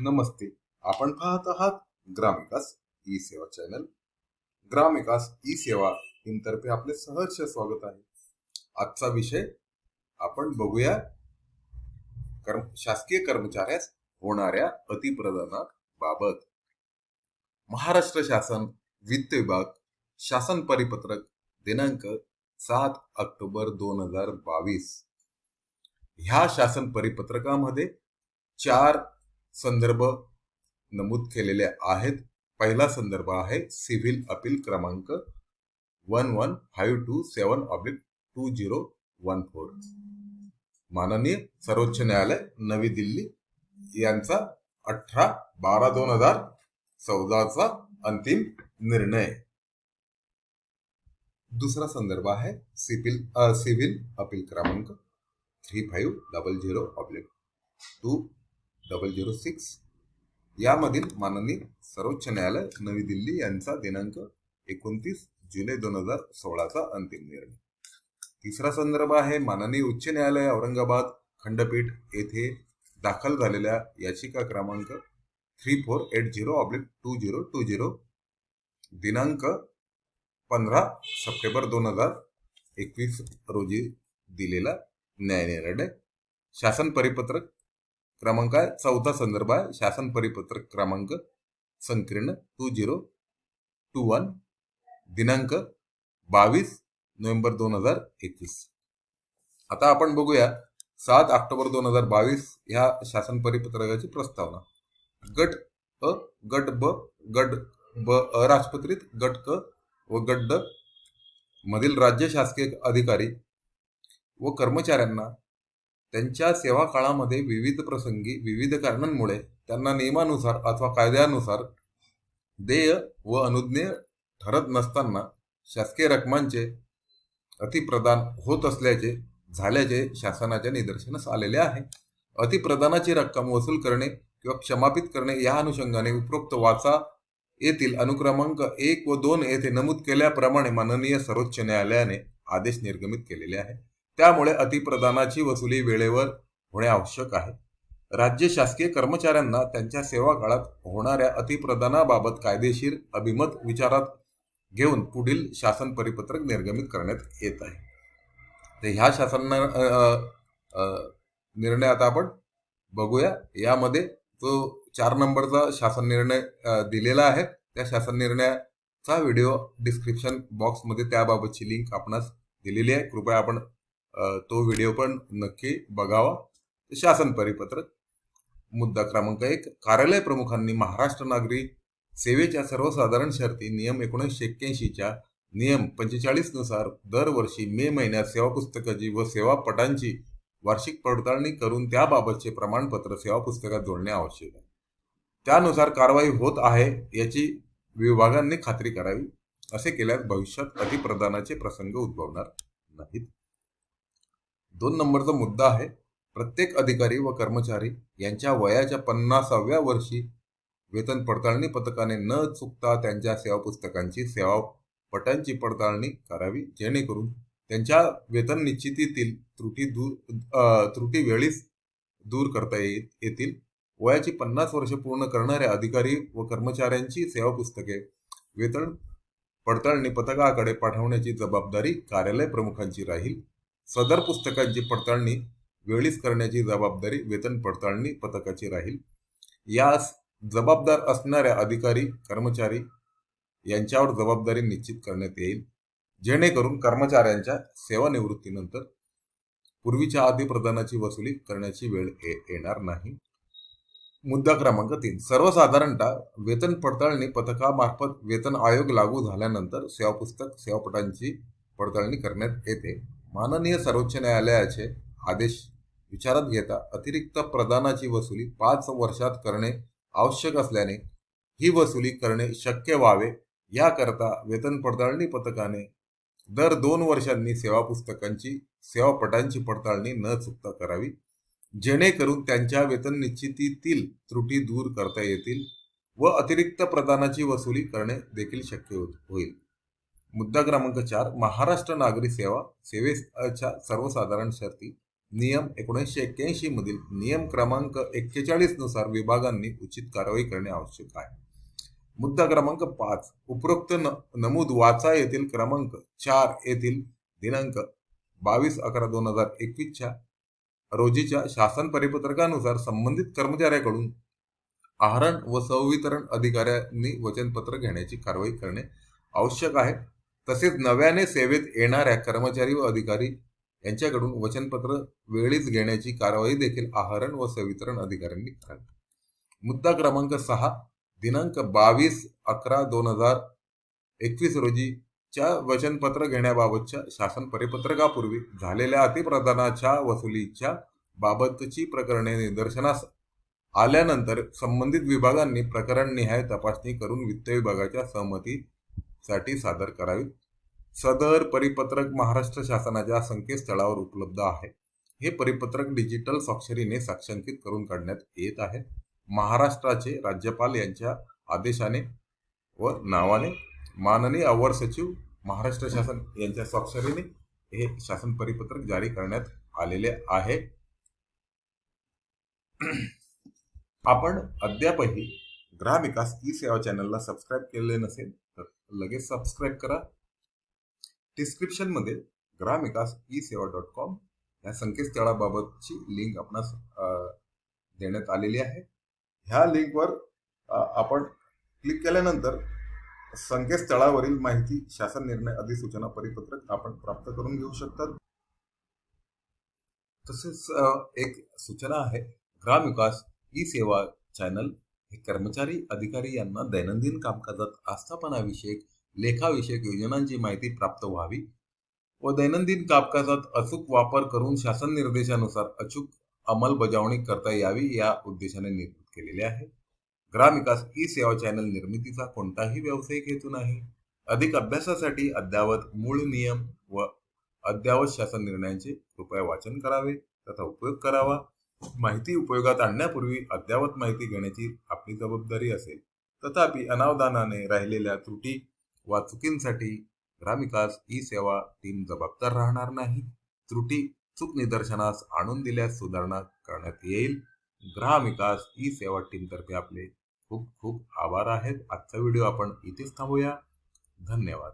नमस्ते. आपण पाहत आहात ग्रामविकास ई सेवा चॅनल. ग्रामविकास ई सेवा तर्फे आपले सहर्ष स्वागत आहे. आजचा विषय आपण बघूया. कर्म शासकीय कर्मचाऱ्यास होणाऱ्या अतिप्रदानाबाबत महाराष्ट्र शासन वित्त विभाग शासन परिपत्रक दिनांक सात ऑक्टोबर दोन हजार बावीस. ह्या शासन परिपत्रकामध्ये चार संदर्भ नमूद केलेले आहेत. पहिला संदर्भ आहे सिव्हिल अपील क्रमांक one one five two seven oblique two zero one four माननीय सर्वोच्च न्यायालय नवी दिल्ली यांचा अठरा बारा दोन हजार चौदाचा अंतिम निर्णय. दुसरा संदर्भ आहे सिव्हिल सिव्हिल अपील क्रमांक three five double zero oblique two double zero six यामधील माननीय सर्वोच्च न्यायालय नवी दिल्ली यांचा दिनांक एकोणतीस जुलै दोन हजार सोळाचा अंतिम निर्णय. तिसरा संदर्भ आहे माननीय उच्च न्यायालय औरंगाबाद खंडपीठ येथे दाखल झालेल्या याचिका क्रमांक three four eight zero oblique two zero two zero दिनांक पंधरा सप्टेंबर दोन हजार एकवीस रोजी दिलेला न्यायनिर्णय. शासन परिपत्रक क्रमांक आहे. चौथा संदर्भ आहे. शासन परिपत्रक क्रमांक संकीर्ण टू झिरो टू वन दिनांक बावीस नोव्हेंबर दोन हजार एकवीस. आता आपण बघूया सात ऑक्टोबर दोन हजार बावीस ह्या शासन परिपत्रकाची प्रस्तावना. गट अ गट ब गट ब अराजपत्रित गट क व गट ड मधील राज्य शासकीय अधिकारी व कर्मचाऱ्यांना त्यांच्या सेवा काळामध्ये विविध प्रसंगी विविध कारणांमुळे त्यांना नियमानुसार अथवा कायद्यानुसार देय व अनुज्ञेय ठरत नसताना शासकीय रकमांचे अतिप्रदान होत असल्याचे झाल्याचे शासनाच्या निदर्शनास आलेले आहे. अतिप्रदानाची रक्कम वसूल करणे किंवा क्षमापित करणे या अनुषंगाने उपरोक्त वाचा येथील अनुक्रमांक एक व दोन येथे नमूद केल्याप्रमाणे माननीय सर्वोच्च न्यायालयाने आदेश निर्गमित केलेले आहे. त्यामुळे अतिप्रदानाची वसुली वेळेवर होणे आवश्यक आहे. राज्य शासकीय कर्मचाऱ्यांना त्यांच्या सेवा काळात होणाऱ्या अतिप्रदानाबाबत कायदेशीर अभिमत विचारात घेऊन पुढील शासन परिपत्रक निर्गमित करण्यात येत आहे. तर ह्या शासन निर्णय आता आपण बघूया. यामध्ये तो चार नंबरचा शासन निर्णय दिलेला आहे. त्या शासन निर्णयाचा व्हिडिओ डिस्क्रिप्शन बॉक्समध्ये त्याबाबतची लिंक आपणास दिलेली आहे. कृपया आपण तो व्हिडिओ पण नक्की बघावा. शासन परिपत्रक मुद्दा क्रमांक एक कार्यालय प्रमुखांनी महाराष्ट्र नागरी सेवेच्या सर्वसाधारण शर्ती नियम एकोणीसशे एक्क्याऐंशीच्या नियम पंचेचाळीसनुसार दरवर्षी मे महिन्यात सेवा पुस्तकाची व सेवा पटांची वार्षिक पडताळणी करून त्याबाबतचे प्रमाणपत्र सेवा पुस्तकात जोडणे आवश्यक आहे. त्यानुसार कारवाई होत आहे याची विभागांनी खात्री करावी असे केल्यास भविष्यात अतिप्रदानाचे प्रसंग उद्भवणार नाहीत. दोन नंबरचा मुद्दा आहे. प्रत्येक अधिकारी व कर्मचारी यांच्या वयाच्या पन्नासाव्या वर्षी वेतन पडताळणी पथकाने न चुकता त्यांच्या सेवा पुस्तकांची सेवा पटांची पडताळणी करावी जेणेकरून त्यांच्या वेतन निश्चितीतील त्रुटी दूर त्रुटी वेळीच दूर करता येतील. वयाची पन्नास वर्ष पूर्ण करणाऱ्या अधिकारी व कर्मचाऱ्यांची सेवा पुस्तके वेतन पडताळणी पथकाकडे पाठवण्याची जबाबदारी कार्यालय प्रमुखांची राहील. सदर पुस्तकांची पडताळणी वेळीच करण्याची जबाबदारी वेतन पडताळणी पथकाची राहील. यास जबाबदार असणाऱ्या अधिकारी कर्मचारी यांच्यावर जबाबदारी निश्चित करण्यात येईल. जेणेकरून कर्मचाऱ्यांच्या सेवानिवृत्तीनंतर पूर्वीच्या अधिप्रदानाची वसुली करण्याची वेळ येणार नाही. मुद्दा क्रमांक तीन. सर्वसाधारणतः वेतन पडताळणी पथकामार्फत वेतन आयोग लागू झाल्यानंतर सेवापुस्तक सेवापटांची पडताळणी करण्यात येते. माननीय सर्वोच्च न्यायालयाचे आदेश विचारात घेता अतिरिक्त प्रदानाची वसुली पाच वर्षात करणे आवश्यक असल्याने ही वसुली करणे शक्य व्हावे. याकरता वेतन पडताळणी पथकाने दर दोन वर्षांनी सेवा पुस्तकांची सेवापटांची पडताळणी न चुकता करावी. जेणेकरून त्यांच्या वेतन निश्चितीतील त्रुटी दूर करता येतील व अतिरिक्त प्रदानाची वसुली करणे देखील शक्य होईल. मुद्दा क्रमांक चार महाराष्ट्र नागरी सेवा सेवेच्या सर्वसाधारण शर्ती नियम एकोणीसशे एक्क्याऐंशी मधील नियम क्रमांक एक्केचाळीसनुसार विभागांनी उचित कारवाई करणे आवश्यक आहे. मुद्दा क्रमांक पाच उपरोक्त न, नमूद वाचा येथील क्रमांक चार येथील दिनांक बावीस अकरा दोन हजार एकवीसच्या रोजीच्या शासन परिपत्रकानुसार संबंधित कर्मचाऱ्याकडून आहरण व संवितरण अधिकाऱ्यांनी वचनपत्र घेण्याची कारवाई करणे आवश्यक आहे. तसेच नव्याने सेवेत येणाऱ्या कर्मचारी व अधिकारी यांच्याकडून वचनपत्र वेळीच घेण्याची कारवाई देखील आहरण व संवितरण अधिकाऱ्यांनी करावी. मुद्दा क्रमांक सहा दिनांक बावीस अकरा दोन हजार एकवीस रोजीच्या वचनपत्र घेण्याबाबतच्या शासन परिपत्रकापूर्वी झालेल्या अतिप्रदानाच्या वसुलीच्या बाबतची प्रकरणे निदर्शनास आल्यानंतर संबंधित विभागांनी प्रकरण निहाय तपासणी करून वित्त विभागाच्या सहमती साठी सादर करावीत. सदर परिपत्रक महाराष्ट्र शासनाच्या संकेतस्थळावर उपलब्ध आहे. हे परिपत्रक डिजिटल स्वाक्षरीने साक्षांकित करून काढण्यात येत आहे. महाराष्ट्राचे राज्यपाल यांच्या आदेशाने व नावाने माननीय अवर सचिव महाराष्ट्र शासन यांच्या स्वाक्षरीने हे शासन परिपत्रक जारी करण्यात आलेले आहे. आपण अद्यापही ग्रामविकास ई सेवा चॅनलला सबस्क्राईब केलेले नसेल लगेच सबस्क्राईब करा. डिस्क्रिप्शनमध्ये ग्राम ग्रामविकास ई सेवा डॉट कॉम या संकेतस्थळाबाबतची लिंक आपणास देण्यात आलेली आहे. ह्या लिंकवर आपण क्लिक केल्यानंतर संकेतस्थळावरील माहिती शासन निर्णय अधिसूचना परिपत्रक आपण प्राप्त करून घेऊ शकतात. तसेच एक सूचना आहे. ग्रामविकास ई सेवा चॅनल हे कर्मचारी अधिकारी यांना दैनंदिन कामकाजात आस्थापनाविषयक लेखाविषयक योजनांची माहिती प्राप्त व्हावी व दैनंदिन कामकाजात अचूक वापर करून शासन निर्देशानुसार अचूक अंमलबजावणी करता यावी या उद्देशाने निर्मित केलेले आहे. ग्रामविकास ई सेवा चॅनल निर्मितीचा कोणताही व्यावसायिक हेतू नाही. अधिक अभ्यासासाठी अद्यावत मूळ नियम व अद्यावत शासन निर्णयांचे कृपया वाचन करावे तथा उपयोग करावा. माहिती उपयोगात आणण्यापूर्वी अद्यावत माहिती घेण्याची आपली जबाबदारी असेल. तथापि अनावधानाने राहिलेल्या त्रुटी वा चुकींसाठी ग्रामविकास ई सेवा टीम जबाबदार राहणार नाही. त्रुटी चूक निदर्शनास आणून दिल्यास सुधारणा करण्यात येईल. ग्रामविकास ई सेवा टीमतर्फे आपले खूप खूप आभार आहेत. आजचा व्हिडिओ आपण इथेच थांबूया. धन्यवाद.